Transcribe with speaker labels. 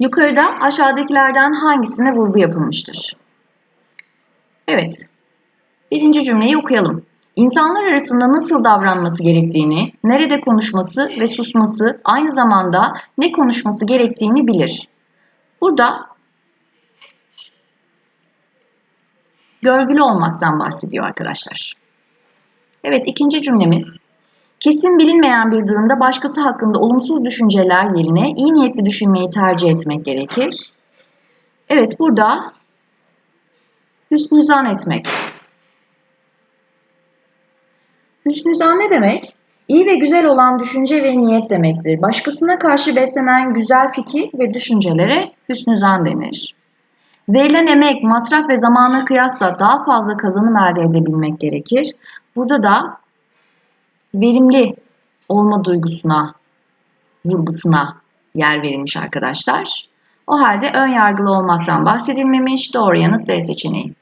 Speaker 1: Yukarıda aşağıdakilerden hangisine vurgu yapılmıştır? Evet. Birinci cümleyi okuyalım. İnsanlar arasında nasıl davranması gerektiğini, nerede konuşması ve susması, aynı zamanda ne konuşması gerektiğini bilir. Burada görgülü olmaktan bahsediyor arkadaşlar. Evet ikinci cümlemiz. Kesin bilinmeyen bir durumda başkası hakkında olumsuz düşünceler yerine iyi niyetli düşünmeyi tercih etmek gerekir. Evet burada hüsnü zan etmek. Hüsnü zan ne demek? İyi ve güzel olan düşünce ve niyet demektir. Başkasına karşı beslenen güzel fikir ve düşüncelere hüsnü zan denir. Verilen emek, masraf ve zamana kıyasla daha fazla kazanım elde edebilmek gerekir. Burada da verimli olma duygusuna, vurgusuna yer verilmiş arkadaşlar. O halde ön yargılı olmaktan bahsedilmemiş. Doğru yanıt D seçeneği.